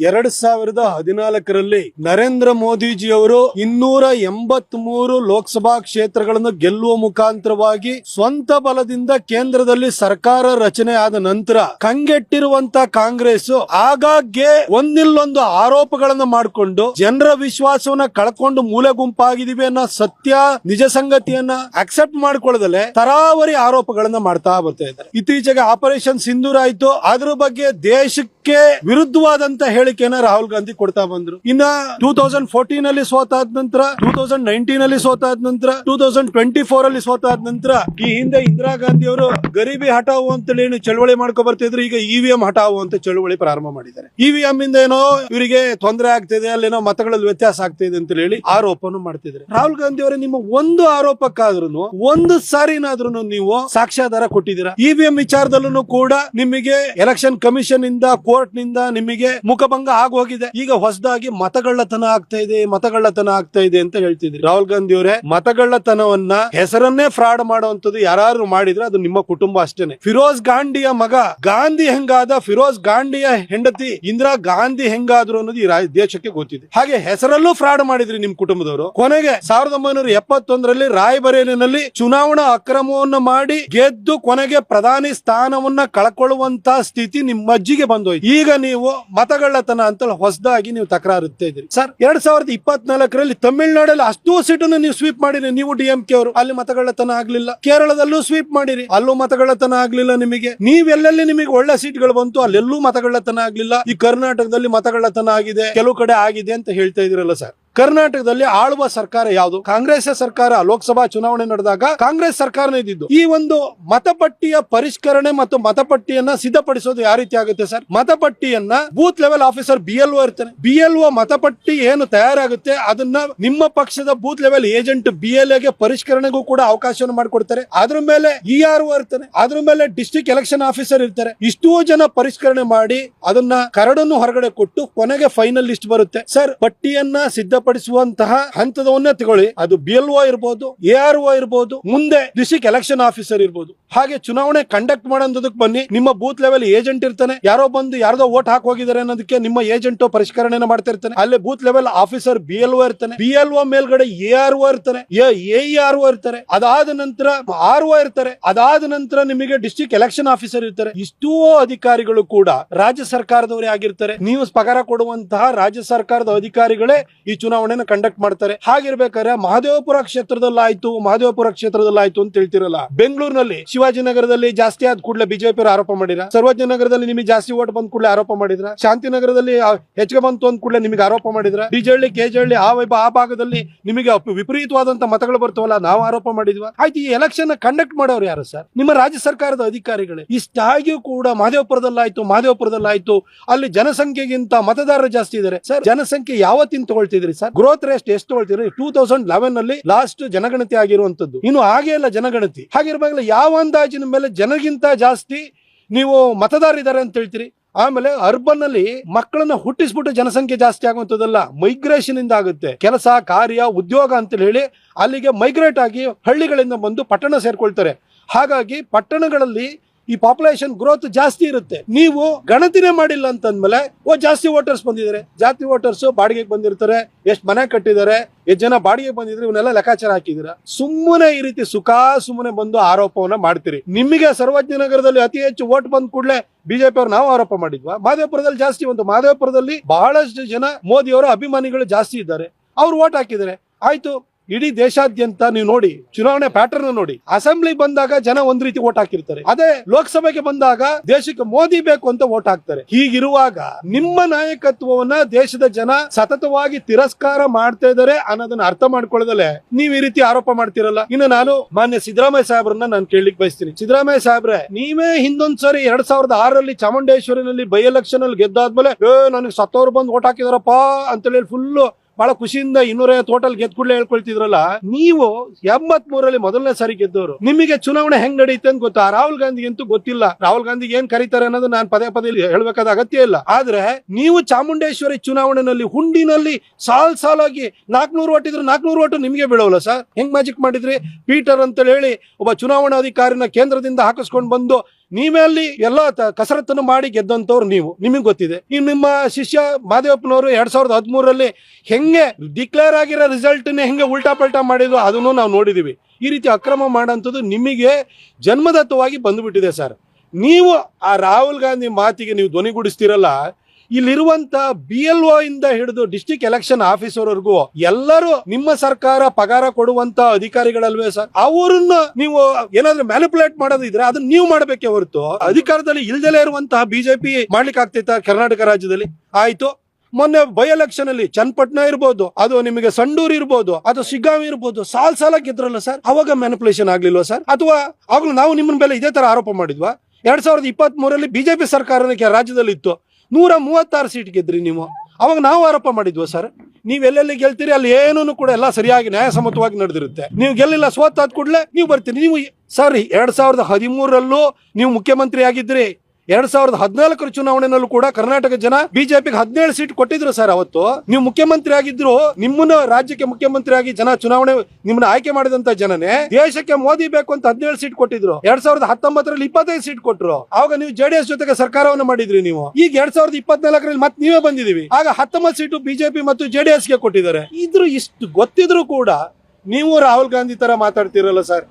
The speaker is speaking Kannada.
ಎರಡ್ ಸಾವಿರದ ಹದಿನಾಲ್ಕರಲ್ಲಿ ನರೇಂದ್ರ ಮೋದಿಜಿಯವರು ಇನ್ನೂರ ಎಂಬತ್ ಮೂರು ಲೋಕಸಭಾ ಕ್ಷೇತ್ರಗಳನ್ನು ಗೆಲ್ಲುವ ಮುಖಾಂತರವಾಗಿ ಸ್ವಂತ ಬಲದಿಂದ ಕೇಂದ್ರದಲ್ಲಿ ಸರ್ಕಾರ ರಚನೆ ಆದ ನಂತರ ಕಂಗೆಟ್ಟಿರುವಂತ ಕಾಂಗ್ರೆಸ್ ಆಗಾಗ್ಗೆ ಒಂದಿಲ್ಲೊಂದು ಆರೋಪಗಳನ್ನು ಮಾಡಿಕೊಂಡು ಜನರ ವಿಶ್ವಾಸವನ್ನ ಕಳ್ಕೊಂಡು ಮೂಲೆ ಗುಂಪಾಗಿದೀವಿ ಅನ್ನೋ ಸತ್ಯ, ನಿಜ ಸಂಗತಿಯನ್ನ ಅಕ್ಸೆಪ್ಟ್ ಮಾಡ್ಕೊಳ್ಳದಲೆ ತರಾವರಿ ಆರೋಪಗಳನ್ನ ಮಾಡ್ತಾ ಬರ್ತಾ ಇದ್ದಾರೆ. ಇತ್ತೀಚೆಗೆ ಆಪರೇಷನ್ ಸಿಂಧೂರ್ ಆಯ್ತು. ಅದ್ರ ಬಗ್ಗೆ ದೇಶಕ್ಕೆ ವಿರುದ್ಧವಾದಂತ ಹೇಳಿಕೆನ ರಾಹುಲ್ ಗಾಂಧಿ ಕೊಡ್ತಾ ಬಂದ್ರು. ಇನ್ನ ಟೂ ತೌಸಂಡ್ ಫೋರ್ಟೀನ್ ಅಲ್ಲಿ ಸೋತಾದ ನಂತರ ಟೂ ತೌಸಂಡ್ ನೈನ್ಟೀನ್ ಅಲ್ಲಿ ಸೋತಾದ ನಂತರ ಟೂ ತೌಸಂಡ್ ಟ್ವೆಂಟಿ ಫೋರ್ ಅಲ್ಲಿ ಸೋತಾದ ನಂತರ ಈ ಹಿಂದೆ ಇಂದಿರಾ ಗಾಂಧಿ ಅವರು ಗರೀಬಿ ಹಟಾವು ಅಂತೇಳಿ ಏನು ಚಳವಳಿ ಮಾಡ್ಕೊ ಬರ್ತಿದ್ರು, ಈಗ ಇವಿಎಂ ಹಟಾವು ಅಂತ ಚಳವಳಿ ಪ್ರಾರಂಭ ಮಾಡಿದ್ದಾರೆ. ಇವಿಎಂ ಇಂದ ಏನೋ ಇವರಿಗೆ ತೊಂದರೆ ಆಗ್ತಿದೆ, ಅಲ್ಲೇನೋ ಮತಗಳಲ್ಲಿ ವ್ಯತ್ಯಾಸ ಆಗ್ತಿದೆ ಅಂತ ಹೇಳಿ ಆರೋಪನು ಮಾಡ್ತಿದ್ರು ರಾಹುಲ್ ಗಾಂಧಿ ಅವರೇ ನಿಮ್ಮ ಒಂದು ಆರೋಪಕ್ಕಾದ್ರೂ ಒಂದು ಸಾರಿನಾದ್ರೂ ನೀವು ಸಾಕ್ಷ್ಯಾಧಾರ ಕೊಟ್ಟಿದ್ದೀರಾ? ಇವಿಎಂ ವಿಚಾರದಲ್ಲೂ ಕೂಡ ನಿಮಗೆ ಎಲೆಕ್ಷನ್ ಕಮಿಷನ್ ಇಂದ ಕೋರ್ಟ್ನಿಂದ ನಿಮಗೆ ಮುಖಭಂಗ ಆಗೋಗಿದೆ. ಈಗ ಹೊಸದಾಗಿ ಮತಗಳ್ಳತನ ಆಗ್ತಾ ಇದೆ, ಮತಗಳ್ಳತನ ಆಗ್ತಾ ಇದೆ ಅಂತ ಹೇಳ್ತಿದ್ರಿ. ರಾಹುಲ್ ಗಾಂಧಿ ಅವರೇ ಮತಗಳ್ಳತನವನ್ನ ಹೆಸರನ್ನೇ ಫ್ರಾಡ್ ಮಾಡುವಂತದ್ದು ಯಾರು ಮಾಡಿದ್ರೆ ಅದು ನಿಮ್ಮ ಕುಟುಂಬ ಅಷ್ಟೇನೆ. ಫಿರೋಜ್ ಗಾಂಧಿಯ ಮಗ, ಗಾಂಧಿ ಹೆಂಗಾದ, ಫಿರೋಜ್ ಗಾಂಧಿಯ ಹೆಂಡತಿ ಇಂದಿರಾ ಗಾಂಧಿ ಹೆಂಗಾದ್ರು ಅನ್ನೋದು ಈ ದೇಶಕ್ಕೆ ಗೊತ್ತಿದೆ. ಹಾಗೆ ಹೆಸರಲ್ಲೂ ಫ್ರಾಡ್ ಮಾಡಿದ್ರಿ ನಿಮ್ ಕುಟುಂಬದವರು. ಕೊನೆಗೆ ಸಾವಿರದ ಒಂಬೈನೂರ ಎಪ್ಪತ್ತೊಂದರಲ್ಲಿ ರಾಯಬರೇಲಿನಲ್ಲಿ ಚುನಾವಣಾ ಅಕ್ರಮವನ್ನು ಮಾಡಿ ಗೆದ್ದು ಕೊನೆಗೆ ಪ್ರಧಾನಿ ಸ್ಥಾನವನ್ನ ಕಳ್ಕೊಳ್ಳುವಂತ ಸ್ಥಿತಿ ನಿಮ್ಮ ಅಜ್ಜಿಗೆ ಬಂದೋಯ್ತು. ಈಗ ನೀವು ಮತಗಳ್ಳತನ ಅಂತ ಹೊಸದಾಗಿ ನೀವು ತಕರಾರು ಇರ್ತಾ ಇದ್ರಿ ಸರ್, ಎರಡ್ ಸಾವಿರದ ಇಪ್ಪತ್ನಾಲ್ಕರಲ್ಲಿ ತಮಿಳುನಾಡಲ್ಲಿ ಅಷ್ಟೂ ಸೀಟನ್ನು ನೀವು ಸ್ವೀಪ್ ಮಾಡಿರಿ. ನೀವು ಡಿಎಂಕೆ ಅವರು. ಅಲ್ಲಿ ಮತಗಳ್ಳತನ ಆಗ್ಲಿಲ್ಲ. ಕೇರಳದಲ್ಲೂ ಸ್ವೀಪ್ ಮಾಡಿರಿ. ಅಲ್ಲೂ ಮತಗಳತನ ಆಗ್ಲಿಲ್ಲ ನಿಮಗೆ. ನೀವೆಲ್ಲೆಲ್ಲಿ ನಿಮಗೆ ಒಳ್ಳೆ ಸೀಟ್ಗಳು ಬಂತು, ಅಲ್ಲೆಲ್ಲೂ ಮತಗಳತನ ಆಗ್ಲಿಲ್ಲ. ಈ ಕರ್ನಾಟಕದಲ್ಲಿ ಮತಗಳತನ ಆಗಿದೆ. ಕೆಲವು ಕಡೆ ಆಗಿದೆ ಅಂತ ಹೇಳ್ತಾ ಇದ್ರಲ್ಲ ಸರ್. ಕರ್ನಾಟಕದಲ್ಲಿ ಆಳುವ ಸರ್ಕಾರ ಯಾವುದು? ಕಾಂಗ್ರೆಸ್ ಸರ್ಕಾರ ಲೋಕಸಭಾ ಚುನಾವಣೆ ನಡೆದಾಗ ಕಾಂಗ್ರೆಸ್ ಸರ್ಕಾರನೇ ಇದ್ದಿದ್ದು. ಈ ಒಂದು ಮತಪಟ್ಟಿಯ ಪರಿಷ್ಕರಣೆ ಮತ್ತು ಮತಪಟ್ಟಿಯನ್ನ ಸಿದ್ಧಪಡಿಸೋದು ಯಾವ ರೀತಿ ಆಗುತ್ತೆ sir? ಮತಪಟ್ಟಿಯನ್ನ booth level officer B L ಇರ್ತಾನೆ. ಬಿ ಎಲ್ ಮತಪಟ್ಟಿ ಏನು ತಯಾರಾಗುತ್ತೆ ಅದನ್ನ ನಿಮ್ಮ ಪಕ್ಷದ booth level agent B L ಎಗೆ ಪರಿಷ್ಕರಣೆಗೂ ಕೂಡ ಅವಕಾಶವನ್ನು ಮಾಡಿಕೊಡ್ತಾರೆ. ಅದ್ರ ಮೇಲೆ ಇ ಆರ್ ಇರ್ತಾನೆ. ಅದ್ರ ಮೇಲೆ ಡಿಸ್ಟಿಕ್ ಎಲೆಕ್ಷನ್ ಆಫೀಸರ್ ಇರ್ತಾರೆ. ಇಷ್ಟೋ ಜನ ಪರಿಷ್ಕರಣೆ ಮಾಡಿ ಅದನ್ನ ಕರಡನ್ನು ಹೊರಗಡೆ ಕೊಟ್ಟು ಕೊನೆಗೆ ಫೈನಲ್ ಲಿಸ್ಟ್ ಬರುತ್ತೆ. ಸರ್, ಪಟ್ಟಿಯನ್ನ ಸಿದ್ಧಪಡಿಸುವಂತಹ ಹಂತದವನ್ನೇ ತಗೊಳ್ಳಿ. ಅದು ಬಿ ಎಲ್ ಒ ಇರ್ಬೋದು ಎ ಆರ್ ಒ ಇರ್ಬೋದು, ಮುಂದೆ ಡಿಸ್ಟ್ರಿಕ್ಟ್ ಎಲೆಕ್ಷನ್ ಆಫೀಸರ್ ಇರ್ಬೋದು. ಹಾಗೆ ಚುನಾವಣೆ ಕಂಡಕ್ಟ್ ಮಾಡೋದಕ್ಕೆ ಬನ್ನಿ. ನಿಮ್ಮ ಬೂತ್ ಲೆವೆಲ್ ಏಜೆಂಟ್ ಇರ್ತಾನೆ. ಯಾರೋ ಬಂದು ಯಾರ್ದೋ ವೋಟ್ ಹಾಕಿ ಹೋಗಿದ್ದಾರೆ ಅನ್ನೋದಕ್ಕೆ ನಿಮ್ಮ ಏಜೆಂಟ್ ಪರಿಷ್ಕರಣೆ ಮಾಡ್ತಾ ಇರ್ತಾನೆ ಅಲ್ಲೇ booth level officer B L O ಇರ್ತಾನೆ. ಬಿ ಎಲ್ ಒ ಮೇಲ್ಗಡೆ ಎ ಆರ್ ಒ ಇರ್ತಾನೆ. ಎ ಆರ್ ಒ ಇರ್ತಾರೆ. ಅದಾದ ನಂತರ ಆರ್ ಒ ಇರ್ತಾರೆ. ಅದಾದ ನಂತರ ನಿಮಗೆ ಡಿಸ್ಟ್ರಿಕ್ಟ್ ಎಲೆಕ್ಷನ್ ಆಫೀಸರ್ ಇರ್ತಾರೆ. ಇಷ್ಟೋ ಅಧಿಕಾರಿಗಳು ಕೂಡ ರಾಜ್ಯ ಸರ್ಕಾರದವರೇ ಆಗಿರ್ತಾರೆ. ನೀವು ಪಗಾರ ಕೊಡುವಂತಹ ರಾಜ್ಯ ಸರ್ಕಾರದ ಅಧಿಕಾರಿಗಳೇ ಈ ಚುನಾವಣೆನ ಕಂಡಕ್ಟ್ ಮಾಡ್ತಾರೆ. ಹಾಗಿರ್ಬೇಕಾದ್ರೆ ಮಹದೇವಪುರ ಕ್ಷೇತ್ರದಲ್ಲಾಯ್ತು, ಮಹದೇವಪುರ ಕ್ಷೇತ್ರದಲ್ಲಿ ಆಯ್ತು ಅಂತ ಹೇಳ್ತಿರಲ್ಲ, ಬೆಂಗಳೂರಿನಲ್ಲಿ ಶಿವಾಜಿನಗರದಲ್ಲಿ ಜಾಸ್ತಿ ಆದ ಕೂಡಲೇ ಬಿಜೆಪಿ ಆರೋಪ ಮಾಡಿರ ಸರ್ವಜ್ಞನಗರದಲ್ಲಿ ನಿಮಗೆ ಜಾಸ್ತಿ ಓಟ್ ಬಂದ ಕೂಡಲೇ ಆರೋಪ ಮಾಡಿದ್ರ? ಶಾಂತಿನಗರದಲ್ಲಿ ಹೆಚ್ಚಿಗೆ ಬಂತು ಅಂದ ಕೂಡಲೇ ನಿಮಗೆ ಆರೋಪ ಮಾಡಿದ್ರ? ಬಿಜೆಳ್ಳಿ ಕೆಜಳ್ಳಿ ಆ ವೈಭ ಆ ಭಾಗದಲ್ಲಿ ನಿಮಗೆ ವಿಪರೀತವಾದಂತ ಮತಗಳು ಬರ್ತವಲ್ಲ, ನಾವು ಆರೋಪ ಮಾಡಿದ್ವಾ? ಆಯ್ತು, ಈ ಎಲೆಕ್ಷನ್ ಕಂಡಕ್ಟ್ ಮಾಡೋರು ಯಾರು ಸರ್? ನಿಮ್ಮ ರಾಜ್ಯ ಸರ್ಕಾರದ ಅಧಿಕಾರಿಗಳೇ. ಇಷ್ಟಾಗಿಯೂ ಕೂಡ ಮಹದೇವಪುರದಲ್ಲಾಯ್ತು ಮಹದೇವಪುರದಲ್ಲಾಯ್ತು, ಅಲ್ಲಿ ಜನಸಂಖ್ಯೆಗಿಂತ ಮತದಾರರು ಜಾಸ್ತಿ ಇದ್ದಾರೆ ಸರ್, ಜನಸಂಖ್ಯೆ ಯಾವತ್ತಿನ ತಗೊಳ್ತಿದ್ರಿ? ಸರ್ ಗ್ರೋತ್ ರೇಟ್ ಎಷ್ಟು ಹೇಳ್ತೀರಿ? ಟೂ ತೌಸಂಡ್ ಲೆವೆನ್ ಅಲ್ಲಿ ಲಾಸ್ಟ್ ಜನಗಣತಿ ಆಗಿರುವಂತದ್ದು ಇನ್ನು ಹಾಗೆ ಇಲ್ಲ ಜನಗಣತಿ. ಹಾಗಿರ್ಬೇಕಲ್ಲ ಯಾವ ಅಂದಾಜಿನ ಮೇಲೆ ಜನಗಿಂತ ಜಾಸ್ತಿ ನೀವು ಮತದಾರರಿದ್ದಾರೆ ಅಂತ ಹೇಳ್ತೀರಿ? ಆಮೇಲೆ ಅರ್ಬನ್ ಅಲ್ಲಿ ಮಕ್ಕಳನ್ನ ಹುಟ್ಟಿಸ್ಬಿಟ್ಟು ಜನಸಂಖ್ಯೆ ಜಾಸ್ತಿ ಆಗುವಂತದಲ್ಲ ಮೈಗ್ರೇಷನ್ ಇಂದ ಆಗುತ್ತೆ. ಕೆಲಸ, ಕಾರ್ಯ, ಉದ್ಯೋಗ ಅಂತ ಹೇಳಿ ಅಲ್ಲಿಗೆ ಮೈಗ್ರೇಟ್ ಆಗಿ ಹಳ್ಳಿಗಳಿಂದ ಬಂದು ಪಟ್ಟಣ ಸೇರ್ಕೊಳ್ತಾರೆ. ಹಾಗಾಗಿ ಪಟ್ಟಣಗಳಲ್ಲಿ ಈ ಪಾಪ್ಯುಲೇಷನ್ ಗ್ರೋತ್ ಜಾಸ್ತಿ ಇರುತ್ತೆ. ನೀವು ಗಣತಿನೇ ಮಾಡಿಲ್ಲ ಅಂತಂದ್ಮೇಲೆ, ಓ, ಜಾಸ್ತಿ ವೋಟರ್ಸ್ ಬಂದಿದ್ದಾರೆ. ಜಾಸ್ತಿ ವೋಟರ್ಸ್ ಬಾಡಿಗೆಗೆ ಬಂದಿರ್ತಾರೆ. ಎಷ್ಟು ಮನೆ ಕಟ್ಟಿದ್ದಾರೆ. ಎಷ್ಟು ಜನ ಬಾಡಿಗೆ ಬಂದಿದ್ರೆ ಇವನ್ನೆಲ್ಲ ಲೆಕ್ಕಾಚಾರ ಹಾಕಿದಿರ ಸುಮ್ಮನೆ ಈ ರೀತಿ ಸುಖ, ಸುಮ್ಮನೆ ಬಂದು ಆರೋಪವನ್ನ ಮಾಡ್ತೀರಿ. ನಿಮಗೆ ಸರ್ವಜ್ಞ ನಗರದಲ್ಲಿ ಅತಿ ಹೆಚ್ಚು ವೋಟ್ ಬಂದ ಕೂಡಲೇ ಬಿಜೆಪಿ ಅವ್ರು ನಾವು ಆರೋಪ ಮಾಡಿದ್ವಾ? ಮಾದೇವಪುರದಲ್ಲಿ ಜಾಸ್ತಿ ಬಂತು. ಮಾದೇವಪುರದಲ್ಲಿ ಬಹಳಷ್ಟು ಜನ ಮೋದಿಯವರ ಅಭಿಮಾನಿಗಳು ಜಾಸ್ತಿ ಇದ್ದಾರೆ. ಅವ್ರು ವೋಟ್ ಹಾಕಿದ್ದಾರೆ. ಆಯ್ತು. ಇಡೀ ದೇಶಾದ್ಯಂತ ನೀವು ನೋಡಿ, ಚುನಾವಣೆ ಪ್ಯಾಟರ್ನ್ ನೋಡಿ. ಅಸೆಂಬ್ಲಿ ಬಂದಾಗ ಜನ ಒಂದ್ ರೀತಿ ವೋಟ್ ಹಾಕಿರ್ತಾರೆ. ಅದೇ ಲೋಕಸಭೆಗೆ ಬಂದಾಗ ದೇಶಕ್ಕೆ ಮೋದಿ ಬೇಕು ಅಂತ ವೋಟ್ ಹಾಕ್ತಾರೆ. ಹೀಗಿರುವಾಗ ನಿಮ್ಮ ನಾಯಕತ್ವವನ್ನ ದೇಶದ ಜನ ಸತತವಾಗಿ ತಿರಸ್ಕಾರ ಮಾಡ್ತಾ ಇದ್ದಾರೆ ಅನ್ನೋದನ್ನ ಅರ್ಥ ಮಾಡ್ಕೊಳ್ಳದಲ್ಲೇ ನೀವ್ ಈ ರೀತಿ ಆರೋಪ ಮಾಡ್ತಿರಲ್ಲ? ಇನ್ನು ನಾನು ಮಾನ್ಯ ಸಿದ್ದರಾಮಯ್ಯ ಸಾಹೇಬ್ರನ್ನ ನಾನು ಕೇಳಲಿಕ್ಕೆ ಬಯಸ್ತೀನಿ. ಸಿದ್ದರಾಮಯ್ಯ ಸಾಹೇಬ್ರೆ, ನೀವೇ ಹಿಂದೊಂದ್ಸರಿ ಎರಡ್ ಸಾವಿರದ ಆರರಲ್ಲಿ ಚಾಮುಂಡೇಶ್ವರಿನಲ್ಲಿ ಬೈ ಎಲೆಕ್ಷನ್ ಅಲ್ಲಿ ಗೆದ್ದಾದ್ಮೇಲೆ, ಏ, ನನಗೆ ಸತ್ತವ್ರು ಬಂದು ಓಟ್ ಹಾಕಿದಾರಪ್ಪ ಅಂತೇಳಿ ಫುಲ್ ಬಹಳ ಖುಷಿಯಿಂದ ಇನ್ನೂರೈವತ್ತು ಟೋಟಲ್ ಗೆದ್ದು ಕೂಡಲೇ ಹೇಳ್ಕೊಳ್ತಿದ್ರಲ್ಲ, ನೀವು ಎಂಬತ್ ಮೂರಲ್ಲಿ ಮೊದಲನೇ ಸಾರಿ ಗೆದ್ದವರು. ನಿಮಗೆ ಚುನಾವಣೆ ಹೆಂಗ್ ನಡೆಯುತ್ತೆ ಅಂತ ಗೊತ್ತಾ? ರಾಹುಲ್ ಗಾಂಧಿ ಅಂತೂ ಗೊತ್ತಿಲ್ಲ. ರಾಹುಲ್ ಗಾಂಧಿ ಏನ್ ಕರೀತಾರೆ ಅನ್ನೋದು ನಾನು ಪದೇ ಪದೇ ಹೇಳಬೇಕಾದ ಹೇಳ್ಬೇಕಾದ ಅಗತ್ಯ ಇಲ್ಲ. ಆದ್ರೆ ನೀವು ಚಾಮುಂಡೇಶ್ವರಿ ಚುನಾವಣೆಯಲ್ಲಿ ಹುಂಡಿನಲ್ಲಿ ಸಾಲ್ ಸಾಲಾಗಿ ನಾಲ್ಕನೂರು ಓಟ್ ಇದ್ರೆ ನಾಲ್ಕನೂರು ಓಟು ನಿಮಗೆ ಬೀಳೋಲ್ಲ ಸರ್? ಹೆಂಗ್ ಮ್ಯಾಜಿಕ್ ಮಾಡಿದ್ರಿ? ಪೀಟರ್ ಅಂತ ಹೇಳಿ ಒಬ್ಬ ಚುನಾವಣಾಧಿಕಾರಿನ ಕೇಂದ್ರದಿಂದ ಹಾಕಿಸ್ಕೊಂಡು ಬಂದು ನೀವೇ ಅಲ್ಲಿ ಎಲ್ಲ ಕಸರತ್ತನ್ನು ಮಾಡಿ ಗೆದ್ದಂತವ್ರು ನೀವು. ನಿಮಗೆ ಗೊತ್ತಿದೆ. ನೀವು ನಿಮ್ಮ ಶಿಷ್ಯ ಮಾದೇವಪ್ಪನವರು ಎರಡ್ ಸಾವಿರದ ಹದಿಮೂರಲ್ಲಿ ಹೆಂಗೆ ಡಿಕ್ಲೇರ್ ಆಗಿರೋ ರಿಸಲ್ಟ್ ಹೆಂಗೆ ಉಲ್ಟಾ ಪಲ್ಟಾ ಮಾಡಿದ್ರು ಅದನ್ನು ನಾವು ನೋಡಿದೀವಿ. ಈ ರೀತಿ ಅಕ್ರಮ ಮಾಡೋಂಥದ್ದು ನಿಮಗೆ ಜನ್ಮದತ್ತವಾಗಿ ಬಂದ್ಬಿಟ್ಟಿದೆ ಸರ್. ನೀವು ಆ ರಾಹುಲ್ ಗಾಂಧಿ ಮಾತಿಗೆ ನೀವು ಧ್ವನಿಗೂಡಿಸ್ತಿರಲ್ಲ ಇಲ್ಲಿರುವಂತ ಬಿ ಎಲ್ ಒ ಇಂದ ಹಿಡಿದು ಡಿಸ್ಟಿಕ್ ಎಲೆಕ್ಷನ್ ಆಫೀಸರ್ವರೆಗೂ ಎಲ್ಲರೂ ನಿಮ್ಮ ಸರ್ಕಾರ ಪಗಾರ ಕೊಡುವಂತ ಅಧಿಕಾರಿಗಳಲ್ವೇ ಸರ್? ಅವರನ್ನ ನೀವು ಏನಾದ್ರೂ ಮ್ಯಾನಿಪುಲೇಟ್ ಮಾಡೋದಿದ್ರೆ ಅದನ್ನ ನೀವು ಮಾಡಬೇಕೇ ಹೊರತು. ಅಧಿಕಾರದಲ್ಲಿ ಇಲ್ದಲೇ ಇರುವಂತಹ ಬಿಜೆಪಿ ಮಾಡ್ಲಿಕ್ಕೆ ಆಗ್ತೈತಾ ಕರ್ನಾಟಕ ರಾಜ್ಯದಲ್ಲಿ? ಆಯ್ತು. ಮೊನ್ನೆ ಬೈ ಎಲೆಕ್ಷನ್ ಅಲ್ಲಿ ಚನ್ನಪಟ್ಟಣ ಇರ್ಬೋದು, ಅದು ನಿಮಗೆ ಸಂಡೂರ್ ಇರ್ಬೋದು, ಅದು ಸಿಗ್ಗಾವಿ ಇರ್ಬೋದು, ಸಾಲ್ ಸಾಲ ಗೆದ್ರಲ್ಲ ಸರ್? ಅವಾಗ ಮ್ಯಾನಿಪುಲೇಷನ್ ಆಗ್ಲಿಲ್ವಾ ಸರ್? ಅಥವಾ ಆಗ್ಲೂ ನಾವು ನಿಮ್ಮ ಮೇಲೆ ಇದೇ ತರ ಆರೋಪ ಮಾಡಿದ್ವಾ? ಎರಡ್ ಸಾವಿರದ ಇಪ್ಪತ್ತ್ ಮೂರಲ್ಲಿ ಬಿಜೆಪಿ ಸರ್ಕಾರ ರಾಜ್ಯದಲ್ಲಿ ಇತ್ತು ನೂರ ಮೂವತ್ತಾರು ಸೀಟ್ ಗೆದ್ರಿ ನೀವು. ಅವಾಗ ನಾವು ಆರೋಪ ಮಾಡಿದ್ವಿ ಸರ್? ನೀವು ಎಲ್ಲೆಲ್ಲಿ ಗೆಲ್ತೀರಿ, ಅಲ್ಲಿ ಏನೂ ಕೂಡ ಎಲ್ಲ ಸರಿಯಾಗಿ ನ್ಯಾಯಸಮ್ಮತವಾಗಿ ನಡೆದಿರುತ್ತೆ. ನೀವು ಗೆಲ್ಲಿಲ್ಲ, ಸೋತಾದ ಕೂಡಲೇ ನೀವು ಬರ್ತೀರಿ. ನೀವು ಸರ್, ಎರಡ್ ಸಾವಿರದ ಹದಿಮೂರಲ್ಲೂ ನೀವು ಮುಖ್ಯಮಂತ್ರಿ ಆಗಿದ್ರಿ ಎರಡ್ ಸಾವಿರದ ಹದಿನಾಲ್ಕರ ಚುನಾವಣೆಯಲ್ಲೂ ಕೂಡ ಕರ್ನಾಟಕ ಜನ ಬಿಜೆಪಿಗೆ ಹದಿನೇಳು ಸೀಟ್ ಕೊಟ್ಟಿದ್ರು ಸರ್ ಅವತ್ತು. ನೀವು ಮುಖ್ಯಮಂತ್ರಿ ಆಗಿದ್ರು ನಿಮ್ಮನ್ನ ರಾಜ್ಯಕ್ಕೆ ಮುಖ್ಯಮಂತ್ರಿ ಆಗಿ ಜನ ಚುನಾವಣೆ ನಿಮ್ಮನ್ನ ಆಯ್ಕೆ ಮಾಡಿದಂತ ಜನನೇ ದೇಶಕ್ಕೆ ಮೋದಿ ಬೇಕು ಅಂತ ಹದಿನೇಳು ಸೀಟ್ ಕೊಟ್ಟಿದ್ರು. ಎರಡ್ ಸಾವಿರದ ಹತ್ತೊಂಬತ್ತರಲ್ಲಿ ಇಪ್ಪತ್ತೈದು ಸೀಟ್ ಕೊಟ್ಟರು ಆಗ ನೀವು ಜೆಡಿಎಸ್ ಜೊತೆಗೆ ಸರ್ಕಾರವನ್ನು ಮಾಡಿದ್ರಿ ನೀವು. ಈಗ ಎರಡ್ ಸಾವಿರದ ಇಪ್ಪತ್ನಾಲ್ಕರಲ್ಲಿ ಮತ್ತೆ ನೀವೇ ಬಂದಿದೀವಿ ಆಗ ಹತ್ತೊಂಬತ್ತು ಸೀಟು ಬಿಜೆಪಿ ಮತ್ತು ಜೆಡಿಎಸ್ಗೆ ಕೊಟ್ಟಿದ್ದಾರೆ. ಇದ್ರು ಇಷ್ಟು ಗೊತ್ತಿದ್ರು ಕೂಡ ನೀವು ರಾಹುಲ್ ಗಾಂಧಿ ತರ ಮಾತಾಡ್ತಿರಲ್ಲ ಸರ್.